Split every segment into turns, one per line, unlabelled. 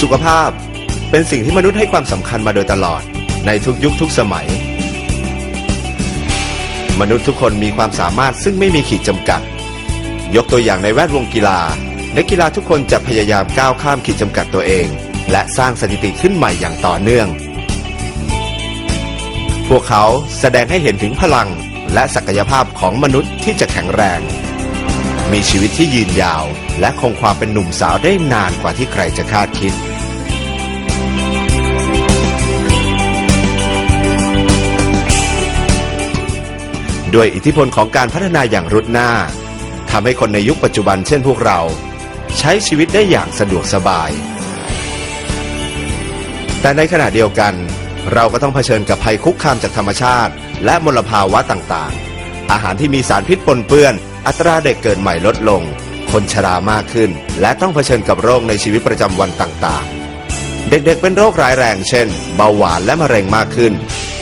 สุขภาพเป็นสิ่งที่มนุษย์ให้ความสำคัญมาโดยตลอดในทุกยุคทุกสมัย มนุษย์ทุกคนมีความสามารถซึ่งไม่มีขีดจำกัด ยกตัวอย่างในแวดวงกีฬานักกีฬาทุกคนจะพยายามก้าวข้ามขีดจำกัดตัวเอง และสร้างสถิติขึ้นใหม่อย่างต่อเนื่อง พวกเขาแสดงให้เห็นถึงพลังและศักยภาพของมนุษย์ที่จะแข็งแรง มีชีวิตที่ยืนยาว และคงความเป็นหนุ่มสาวได้นานกว่าที่ใครจะคาดคิด ด้วยอิทธิพลของการพัฒนาอย่างรุดหน้าทำให้คนในยุคปัจจุบันเช่นพวกเรา ใช้ชีวิตได้อย่างสะดวกสบาย แต่ในขณะเดียวกัน เราก็ต้องเผชิญกับภัยคุกคามจากธรรมชาติ และมลภาวะต่างๆ อาหารที่มีสารพิษปนเปื้อน อัตราเด็กเกิดใหม่ลดลง คนชรามากขึ้น และต้องเผชิญกับโรคในชีวิตประจำวันต่างๆ เด็กๆเป็นโรคร้ายแรง เช่น เบาหวานและมะเร็งมากขึ้น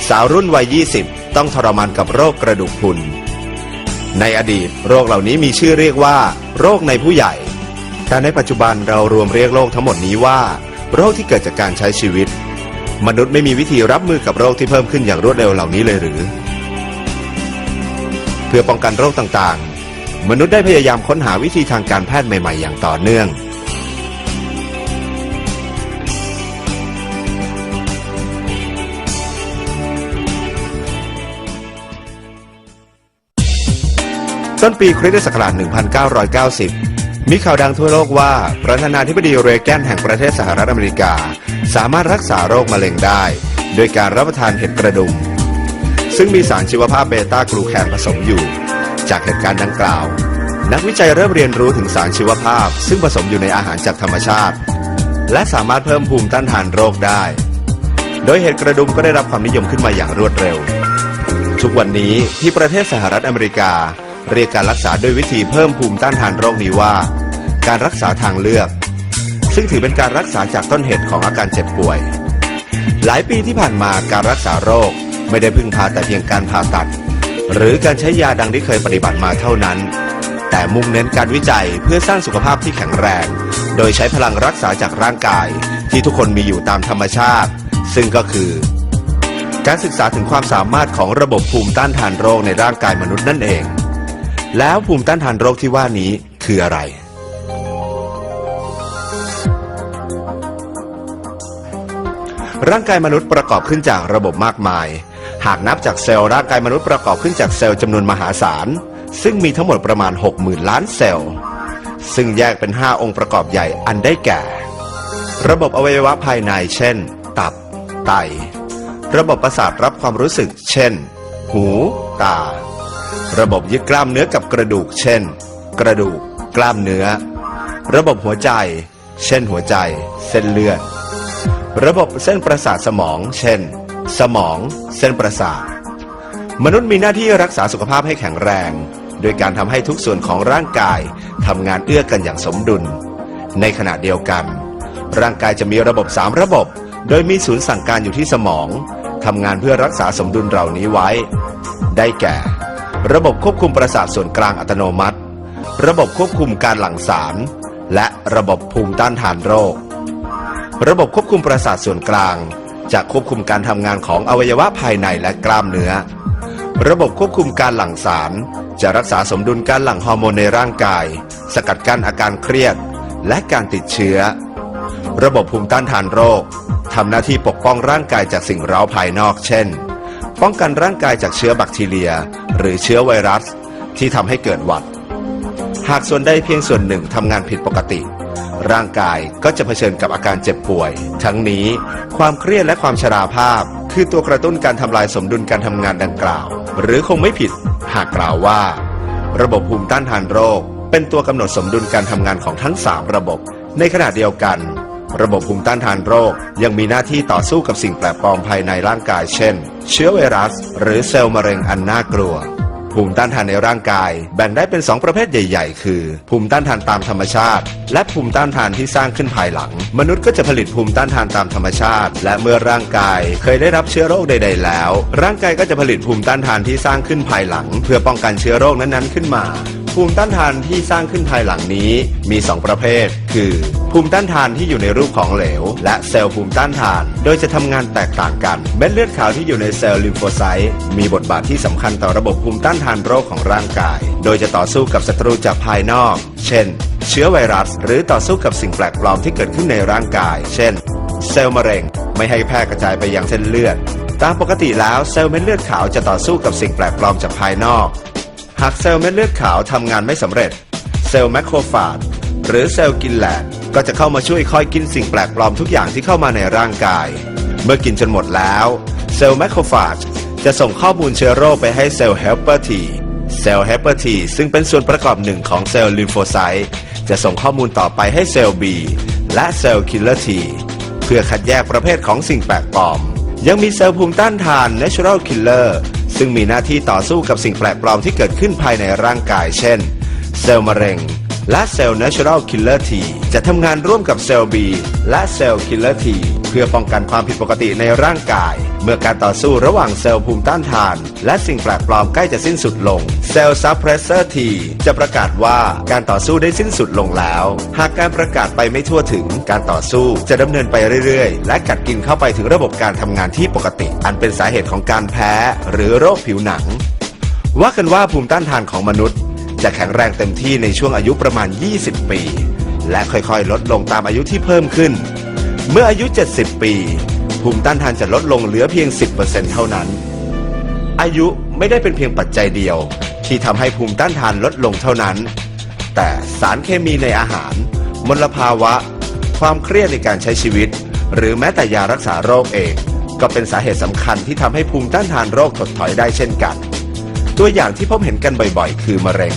สาวรุ่นวัย 20 ต้องทรมานกับโรคกระดูกพรุน ในอดีตโรคเหล่านี้มีชื่อเรียกว่า โรคในผู้ใหญ่ แต่ในปัจจุบันเรารวมเรียกโรคทั้งหมดนี้ว่า โรคที่เกิดจากการใช้ชีวิต มนุษย์ไม่มีวิธีรับมือกับโรคที่เพิ่มขึ้นอย่างรวดเร็วเหล่านี้เลยหรือ เพื่อป้องกันโรคต่างๆ มนุษย์ได้พยายามค้นหาวิธีทางการแพทย์ใหม่ ๆ อย่างต่อเนื่อง ต้นปีคริสตศักราช 1990 มีข่าวดังทั่วโลกว่า ประธานาธิบดีเรแกนแห่งประเทศสหรัฐอเมริกา สามารถรักษาโรคมะเร็งได้ โดยการรับประทานเห็ดกระดุม ซึ่งมีสารชีวภาพเบต้ากลูแคนผสมอยู่ จากเหตุการณ์ดังกล่าว นักวิจัยเริ่มเรียนรู้ถึงสารชีวภาพ ซึ่งผสมอยู่ในอาหารจากธรรมชาติ และสามารถเพิ่มภูมิต้านทานโรคได้ โดยเห็ดกระดุมก็ได้รับความนิยมขึ้นมาอย่างรวดเร็ว ทุกวันนี้ที่ประเทศสหรัฐอเมริกา เรียกการรักษาด้วยวิธีเพิ่มภูมิต้านทานโรคนี้ว่า การรักษาทางเลือก ซึ่งถือเป็นการรักษาจากต้นเหตุของอาการเจ็บป่วย หลายปีที่ผ่านมาการรักษาโรคไม่ได้พึ่งพาแต่เพียงการผ่าตัด หรือการใช้ยาดังที่เคยปฏิบัติมาเท่านั้น แต่มุ่งเน้นการวิจัยเพื่อสร้างสุขภาพที่แข็งแรง โดยใช้พลังรักษาจากร่างกาย ที่ทุกคนมีอยู่ตามธรรมชาติ ซึ่งก็คือ การศึกษาถึงความสามารถของระบบภูมิต้านทานโรคในร่างกายมนุษย์นั่นเอง แล้วภูมิต้านทานโรคที่ว่านี้คืออะไรร่างกายมนุษย์ประกอบขึ้นจากระบบมากมาย หากนับจากเซลล์ร่างกายมนุษย์ประกอบขึ้นจากเซลล์จำนวนมหาศาล ซึ่งมีทั้งหมดประมาณ 60,000 ล้านเซลล์ ซึ่งแยกเป็น 5 องค์ประกอบใหญ่อันได้แก่ ระบบอวัยวะภายใน เช่น ตับ ไต ระบบประสาทรับความรู้สึก เช่น หู ตา ระบบยึดกล้ามเนื้อกับกระดูก เช่น กระดูก กล้ามเนื้อ ระบบหัวใจ เช่น หัวใจ เส้นเลือด ระบบเส้นประสาทสมอง เช่น สมอง เส้นประสาท มนุษย์มีหน้าที่รักษาสุขภาพให้แข็งแรง โดยการทำให้ทุกส่วนของร่างกายทำงานเอื้อกันอย่างสมดุล ในขณะเดียวกัน ร่างกายจะมีระบบ 3 ระบบ โดยมีศูนย์สั่งการอยู่ที่สมองทำงานเพื่อรักษาสมดุลเหล่านี้ไว้ ได้แก่ ระบบควบคุมประสาทส่วนกลางอัตโนมัติ ระบบควบคุมการหลั่งสาร และระบบภูมิต้านทานโรค ระบบควบคุมประสาทส่วนกลาง จะควบคุมการทำงานของอวัยวะภายในและกล้ามเนื้อ ระบบควบคุมการหลั่งสาร จะรักษาสมดุลการหลั่งฮอร์โมนในร่างกาย สกัดกั้นอาการเครียด และการติดเชื้อ ระบบภูมิต้านทานโรคทำหน้าที่ปกป้องร่างกายจากสิ่งเร้าภายนอก เช่น ป้องกันร่างกายจากเชื้อแบคทีเรีย หรือเชื้อไวรัส ที่ทำให้เกิดหวัด หากส่วนใดเพียงส่วนหนึ่งทำงานผิดปกติ ร่างกายก็จะเผชิญกับอาการเจ็บป่วย ทั้งนี้ความเครียดและความชราภาพ คือตัวกระตุ้นการทำลายสมดุลการทำงานดังกล่าว หรือคงไม่ผิดหากกล่าวว่า ระบบภูมิต้านทานโรค เป็นตัวกำหนดสมดุลการทำงานของทั้ง 3 ระบบ ในขณะเดียวกัน ระบบภูมิต้านทานโรค ยังมีหน้าที่ต่อสู้กับสิ่งแปลกปลอมภายในร่างกาย เช่น เชื้อไวรัส หรือเซลล์มะเร็งอันน่ากลัว ภูมิต้านทานในร่างกาย แบ่งได้เป็น 2 ประเภทใหญ่ ๆ คือ ภูมิต้านทานตามธรรมชาติ และภูมิต้านทานที่สร้างขึ้นภายหลัง มนุษย์ก็จะผลิตภูมิต้านทานตามธรรมชาติ และเมื่อร่างกายเคยได้รับเชื้อโรคใด ๆ แล้ว ร่างกายก็จะผลิตภูมิต้านทานที่สร้างขึ้นภายหลัง เพื่อป้องกันเชื้อโรคนั้นๆขึ้นมา ภูมิต้านทานที่สร้างขึ้นภายหลังนี้มี 2 ประเภท คือ ภูมิต้านทานที่อยู่ในรูปของเหลว และเซลล์ภูมิต้านทาน โดยจะทำงานแตกต่างกันเม็ดเลือดขาวที่อยู่ในเซลล์ลิมโฟไซต์มีบทบาทที่สำคัญต่อระบบภูมิต้านทานโรคของร่างกาย โดยจะต่อสู้กับศัตรูจากภายนอก เช่น เชื้อไวรัส หรือต่อสู้กับสิ่งแปลกปลอมที่เกิดขึ้นในร่างกาย เช่น เซลล์มะเร็ง ไม่ให้แพร่กระจายไปยังเส้นเลือดตามปกติแล้วเซลล์เม็ดเลือดขาวจะต่อสู้กับสิ่งแปลกปลอมจากภายนอก หากเซลล์เม็ดเลือดขาวทำงานไม่สำเร็จ เซลล์แมคโครฟาจหรือเซลล์กินแหลกก็จะเข้ามาช่วยคอยกินสิ่งแปลกปลอมทุกอย่างที่เข้ามาในร่างกาย เมื่อกินจนหมดแล้ว เซลล์แมคโครฟาจจะส่งข้อมูลเชื้อโรคไปให้เซลล์เฮลเปอร์ทีเซลล์เฮลเปอร์ทีซึ่งเป็นส่วนประกอบหนึ่งของเซลล์ลิมโฟไซต์จะส่งข้อมูลต่อไปให้เซลล์ B และเซลล์คิลเลอร์ทีเพื่อคัดแยกประเภทของสิ่งแปลกปลอม ยังมีเซลล์ภูมิต้านทาน natural killer ซึ่งมีหน้าที่ต่อสู้กับสิ่งแปลกปลอมที่เกิดขึ้นภายในร่างกาย เช่น เซลล์มะเร็ง และเซลล์ natural killer T จะทำงานร่วมกับเซลล์ B และเซลล์ killer T เพื่อป้องกันความผิดปกติในร่างกาย เมื่อการต่อสู้ระหว่างเซลล์ภูมิต้านทาน และสิ่งแปลกปลอมใกล้จะสิ้นสุดลง เซลล์ suppressor T จะประกาศว่าการต่อสู้ได้สิ้นสุดลงแล้ว หากการประกาศไปไม่ทั่วถึง การต่อสู้จะดำเนินไปเรื่อยๆ และกัดกินเข้าไปถึงระบบการทำงานที่ปกติ อันเป็นสาเหตุของการแพ้ หรือโรคผิวหนังว่ากันว่าภูมิต้านทานของมนุษย์ จะแข็งแรงเต็มที่ในช่วงอายุประมาณ 20 ปี และค่อยๆ ลดลงตามอายุที่เพิ่มขึ้น เมื่ออายุ 70 ปี ภูมิต้านทานจะลดลงเหลือเพียง 10%เท่านั้น อายุไม่ได้เป็นเพียงปัจจัยเดียว ที่ทำให้ภูมิต้านทานลดลงเท่านั้น แต่สารเคมีในอาหาร มลภาวะ ความเครียดในการใช้ชีวิต หรือแม้แต่ยารักษาโรคเอง ก็เป็นสาเหตุสำคัญที่ทำให้ภูมิต้านทานโรคถดถอยได้เช่นกัน ตัวอย่างที่พบเห็นกันบ่อยๆ คือมะเร็ง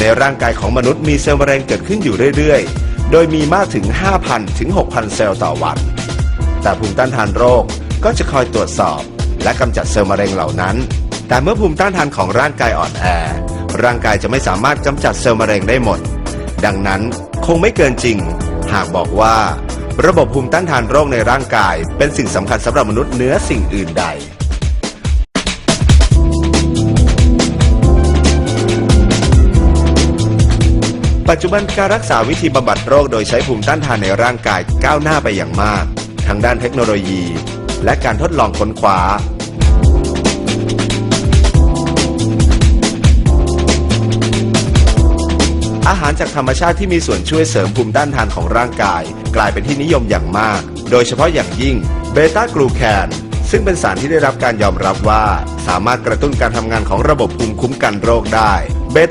ในร่างกายของมนุษย์มีเซลล์มะเร็งเกิดขึ้นอยู่เรื่อยๆ โดยมีมากถึง 5,000 ถึง 6,000 เซลล์ต่อวัน แต่ภูมิต้านทานโรคก็จะคอยตรวจสอบ และกำจัดเซลล์มะเร็งเหล่านั้น แต่เมื่อภูมิต้านทานของร่างกายอ่อนแอ ร่างกายจะไม่สามารถกำจัดเซลล์มะเร็งได้หมด ดังนั้นคงไม่เกินจริง หากบอกว่า ระบบภูมิต้านทานโรคในร่างกาย เป็นสิ่งสำคัญสำหรับมนุษย์เหนือสิ่งอื่นใด ปัจจุบันการรักษาวิธีบำบัดโรคโดยใช้ภูมิต้านทานในร่างกายก้าวหน้าไปอย่างมากทั้งด้านเทคโนโลยี และการทดลองค้นคว้า อาหารจากธรรมชาติที่มีส่วนช่วยเสริมภูมิต้านทานของร่างกาย กลายเป็นที่นิยมอย่างมาก โดยเฉพาะอย่างยิ่งเบต้ากลูแคนซึ่งเป็นสารที่ได้รับการยอมรับว่า สามารถกระตุ้นการทำงานของระบบภูมิคุ้มกันโรคได้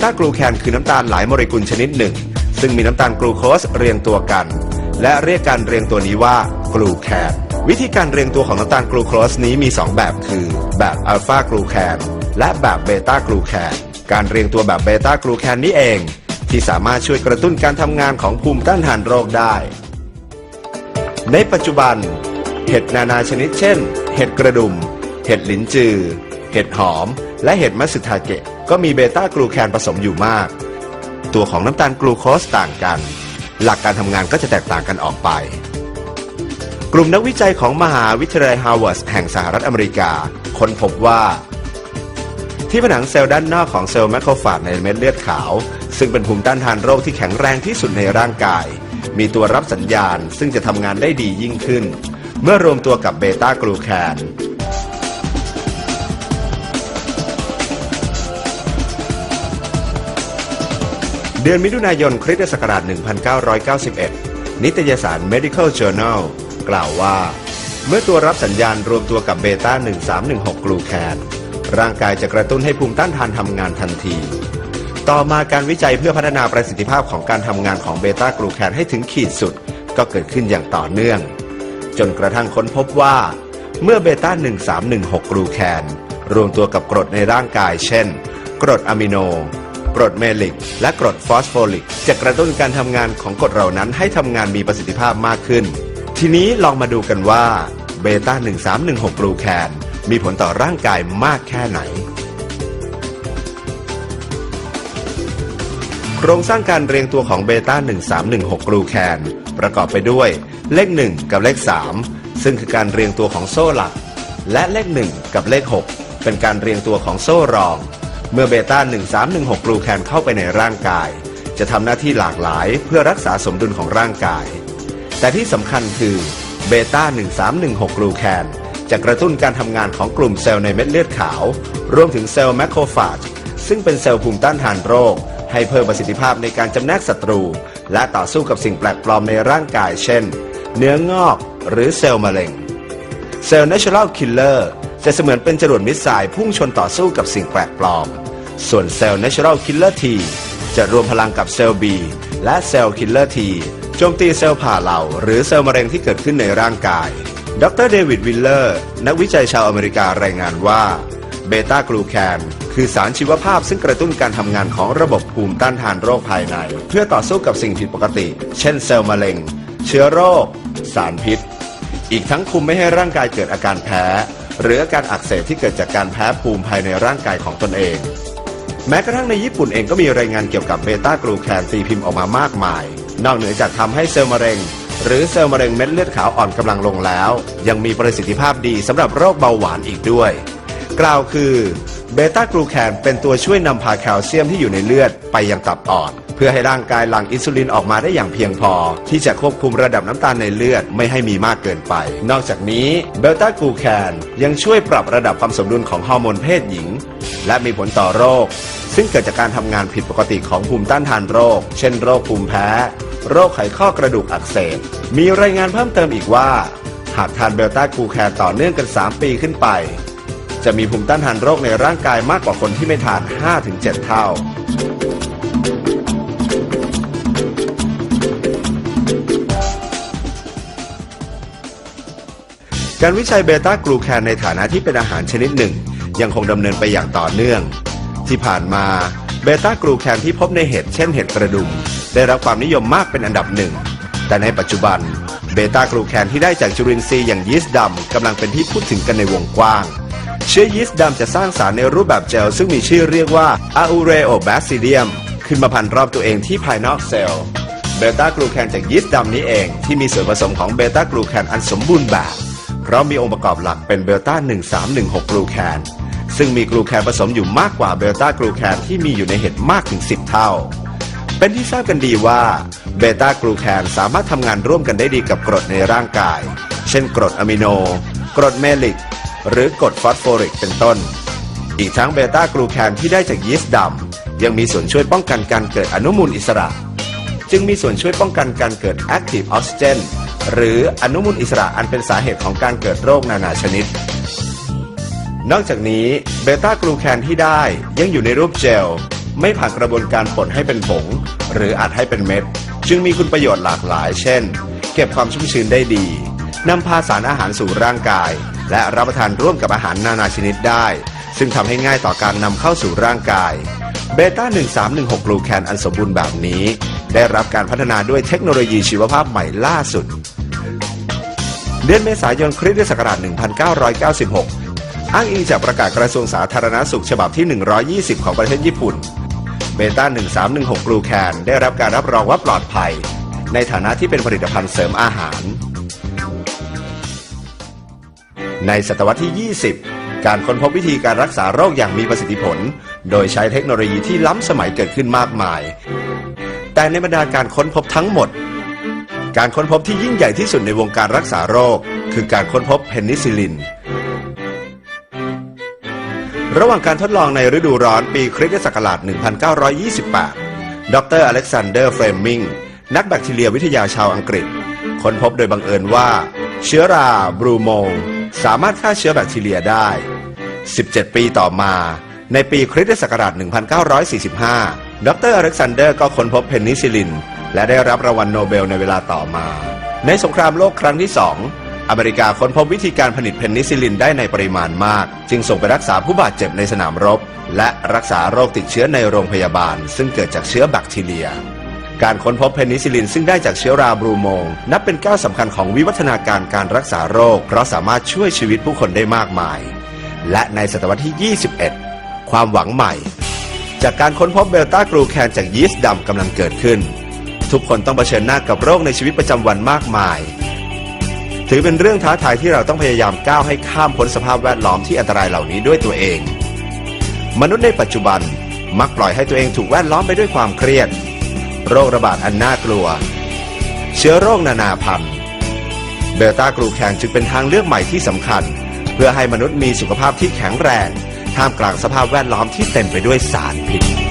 ต้ากลูแคนคือน้ำตาลหลายโมเลกุลชนิดหนึ่ง ซึ่งมีน้ำตาลกลูโคสเรียงตัวกัน และเรียกการเรียงตัวนี้ว่ากลูแคนวิธีการเรียงตัวของน้ำตาลกลูโคสนี้มี 2 แบบคือ แบบอัลฟากลูแคนและแบบเบต้ากลูแคนการเรียงตัวแบบเบต้ากลูแคนนี้เอง ที่สามารถช่วยกระตุ้นการทำงานของภูมิต้านทานโรคได้ ในปัจจุบัน เห็ดนานาชนิดเช่น เห็ดกระดุม เห็ดหลินจือ เห็ดหอม และเห็ดมัตสึทาเกะ ก็มีเบต้ากลูแคนผสมอยู่มาก ตัวของน้ำตาลกลูโคสต่างกัน หลักการทำงานก็จะแตกต่างกันออกไป กลุ่มนักวิจัยของมหาวิทยาลัยฮาวาร์ดแห่งสหรัฐอเมริกา ค้นพบว่า ที่ผนังเซลล์ด้านนอกของเซลล์แมคโครฟาจในเม็ดเลือดขาว ซึ่งเป็นภูมิต้านทานโรคที่แข็งแรงที่สุดในร่างกาย มีตัวรับสัญญาณซึ่งจะทำงานได้ดียิ่งขึ้น เมื่อรวมตัวกับเบต้ากลูแคน เดือนมิถุนายนคริสตศักราช 1991 นิตยสาร Medical Journal กล่าวว่า เมื่อตัวรับสัญญาณรวมตัวกับเบต้า 1316 กลูแคนร่างกายจะกระตุ้นให้ภูมิต้านทานทำงานทันที ต่อมาการวิจัยเพื่อพัฒนาประสิทธิภาพของการทำงานของเบต้ากลูแคนให้ถึงขีดสุด ก็เกิดขึ้นอย่างต่อเนื่อง จนกระทั่งค้นพบว่า เมื่อเบต้า 1316 กลูแคนรวมตัวกับกรดในร่างกาย เช่น กรดอะมิโน กรดเมลิก และกรดฟอสโฟลิก จะกระตุ้นการทำงานของกรดเหล่านั้นให้ทำงานมีประสิทธิภาพมากขึ้น ทีนี้ลองมาดูกันว่าเบต้า 1316 กลูแคนมีผลต่อร่างกายมากแค่ไหน โครงสร้างการเรียงตัวของเบต้า 1316 กลูแคนประกอบไปด้วย เลข 1 กับเลข 3 ซึ่งคือการเรียงตัวของโซ่หลัก และเลข 1 กับเลข 6 เป็นการเรียงตัวของโซ่รอง เมื่อเบต้า 1316 กลูแคนเข้าไปในร่างกาย จะทำหน้าที่หลากหลายเพื่อรักษาสมดุลของร่างกาย แต่ที่สำคัญคือเบต้า 1316 กลูแคนจะกระตุ้นการทำงานของกลุ่มเซลล์ในเม็ดเลือดขาว รวมถึงเซลล์แมคโครฟาจซึ่งเป็นเซลล์ภูมิต้านทานโรค ให้เพิ่มประสิทธิภาพในการจำแนกศัตรู และต่อสู้กับสิ่งแปลกปลอมในร่างกาย เช่น เนื้องอกหรือเซลล์มะเร็ง เซลล์ Natural Killer จะเสมือนเป็นจรวดมิสไซล์พุ่งชนต่อสู้กับสิ่งแปลกปลอม ส่วนเซลล์ Natural Killer T จะรวมพลังกับเซลล์ B และเซลล์ Killer T โจมตีเซลล์ผ่าเหล่าหรือเซลล์มะเร็งที่เกิดขึ้นในร่างกาย ดรเดวิดวิลเลอร์ นักวิจัยชาวอเมริการายงานว่าเบต้ากลูแคนคือสารชีวภาพซึ่งกระตุ้นการทำงานของระบบภูมิต้านทานโรคภายใน เพื่อต่อสู้กับสิ่งผิดปกติ เช่นเซลล์มะเร็ง เชื้อโรค สารพิษ อีกทั้งคุมไม่ให้ร่างกายเกิดอาการแพ้ หรืออาการอักเสบที่เกิดจากการแพ้ภูมิภายในร่างกายของตนเอง แม้กระทั่งในญี่ปุ่นเองก็มีรายงานเกี่ยวกับเบต้ากลูแคนตีพิมพ์ออกมามากมาย นอกเหนือจากทำให้เซลล์มะเร็ง หรือเซลล์มะเร็งเม็ดเลือดขาวอ่อนกำลังลงแล้ว ยังมีประสิทธิภาพดีสำหรับโรคเบาหวานอีกด้วย กล่าวคือเบต้ากลูแคนเป็นตัวช่วยนำพาแคลเซียมที่อยู่ในเลือดไปยังตับอ่อน เพื่อให้ร่างกายหลั่งอินซูลินออกมาได้อย่างเพียงพอ ที่จะควบคุมระดับน้ำตาลในเลือดไม่ให้มีมากเกินไป นอกจากนี้เบต้ากลูแคนยังช่วยปรับระดับความสมดุลของฮอร์โมนเพศหญิง และมีผลต่อโรค ซึ่งเกิดจากการทำงานผิดปกติของภูมิต้านทานโรค เช่น โรคภูมิแพ้ โรคไขข้อกระดูกอักเสบมีรายงานเพิ่มเติมอีกว่า หากทานเบต้ากลูแคนต่อเนื่องกัน 3 ปีขึ้นไป จะมีภูมิต้านทานโรคในร่างกายมากกว่าคนที่ไม่ทาน 5-7 เท่า การวิจัยเบต้ากลูแคนในฐานะที่เป็นอาหารชนิดหนึ่ง ยังคงดำเนินไปอย่างต่อเนื่อง ที่ผ่านมาเบต้ากลูแคนที่พบในเห็ดเช่นเห็ดกระดุม ได้รับความนิยมมากเป็นอันดับหนึ่ง แต่ในปัจจุบันเบต้ากลูแคนที่ได้จากจุลินทรีย์อย่างยีสต์ดำกำลังเป็นที่พูดถึงกันในวงกว้าง เชื้อยีสต์ดำจะสร้างสารในรูปแบบเจลซึ่งมีชื่อเรียกว่า Aureobacillium ขึ้นมาพันรอบตัวเองที่ภายนอกเซลล์เบต้ากลูแคนจากยีสต์ดำนี้เอง ที่มีส่วนผสมของเบต้ากลูแคนอันสมบูรณ์แบบ เพราะมีองค์ประกอบหลักเป็นเบต้า 1316 กลูแคนซึ่งมีกลูแคนผสมอยู่มากกว่าเบต้ากลูแคนที่มีอยู่ในเห็ดมากถึง 10 เท่า เป็นที่ทราบกันดีว่าเบต้ากลูแคนสามารถทำงานร่วมกันได้ดีกับกรดในร่างกาย เช่นกรดอะมิโน กรดเมลิก หรือกรดฟอสโฟริกเป็นต้น อีกทั้งเบต้ากลูแคนที่ได้จากยีสต์ดำยังมีส่วนช่วยป้องกันการเกิดอนุมูลอิสระ จึงมีส่วนช่วยป้องกันการเกิด Active Oxygen หรืออนุมูลอิสระอันเป็นสาเหตุของการเกิดโรคนานาชนิด นอกจากนี้เบต้ากลูแคนที่ได้ยังอยู่ในรูปเจลไม่ผ่านกระบวนการป่นให้เป็นผง หรืออัดให้เป็นเม็ด จึงมีคุณประโยชน์หลากหลาย เช่น เก็บความชุ่มชื้นได้ดีนำพาสารอาหารสู่ร่างกาย และรับประทานร่วมกับอาหารนานาชนิดได้ ซึ่งทำให้ง่ายต่อการนำเข้าสู่ร่างกายเบต้า 1316 กลูแคนอันสมบูรณ์แบบนี้ ได้รับการพัฒนาด้วยเทคโนโลยีชีวภาพใหม่ล่าสุด เดือนเมษายนคริสตศักราช 1996 อ้างอิงจากประกาศกระทรวงสาธารณสุขฉบับที่ 120 ของประเทศญี่ปุ่นเบต้า 1316 กลูแคนได้รับการรับรองว่าปลอดภัย ในฐานะที่เป็นผลิตภัณฑ์เสริมอาหาร ในศตวรรษที่ 20 การค้นพบวิธีการรักษาโรคอย่างมีประสิทธิผล โดยใช้เทคโนโลยีที่ล้ำสมัยเกิดขึ้นมากมาย แต่ในบรรดาการค้นพบทั้งหมด การค้นพบที่ยิ่งใหญ่ที่สุดในวงการรักษาโรค คือการค้นพบเพนิซิลิน ระหว่างการทดลองในฤดูร้อนปีคริสตศักราช 1928 ดรอเล็กซานเดอร์เฟรมมิงนักแบคทีเรียวิทยาชาวอังกฤษ ค้นพบโดยบังเอิญว่า เชื้อราบรูโมง สามารถฆ่าเชื้อแบคทีเรียได้ 17 ปีต่อมา ในปีคริสตศักราช 1945 ดรอเล็กซานเดอร์ก็ค้นพบเพนิซิลิน และได้รับรางวัลโนเบลในเวลาต่อมา ในสงครามโลกครั้งที่สองอเมริกาค้นพบวิธีการผลิตเพนิซิลินได้ในปริมาณมาก จึงส่งไปรักษาผู้บาดเจ็บในสนามรบ และรักษาโรคติดเชื้อในโรงพยาบาล ซึ่งเกิดจากเชื้อแบคทีเรีย การค้นพบเพนิซิลินซึ่งได้จากเชื้อราบรูโมง นับเป็นก้าวสำคัญของวิวัฒนาการการรักษาโรค เพราะสามารถช่วยชีวิตผู้คนได้มากมาย และในศตวรรษที่ 21 ความหวังใหม่ จากการค้นพบเบลต้ากลูแคนจากยีสต์ดำกำลังเกิดขึ้น ทุกคนต้องเผชิญหน้ากับโรคในชีวิตประจำวันมากมาย ถือเป็นเรื่องท้าทายที่เราต้องพยายามก้าวให้ข้ามพ้นสภาพแวดล้อมที่อันตรายเหล่านี้ด้วยตัวเอง มนุษย์ในปัจจุบันมักปล่อยให้ตัวเองถูกแวดล้อมไปด้วยความเครียด โรคระบาดอันน่ากลัว เชื้อโรคนานาพันธุ์เบลต้ากรูแคนจึงเป็นทางเลือกใหม่ที่สำคัญ เพื่อให้มนุษย์มีสุขภาพที่แข็งแรง ท่ามกลางสภาพแวดล้อมที่เต็มไปด้วยสารพิษ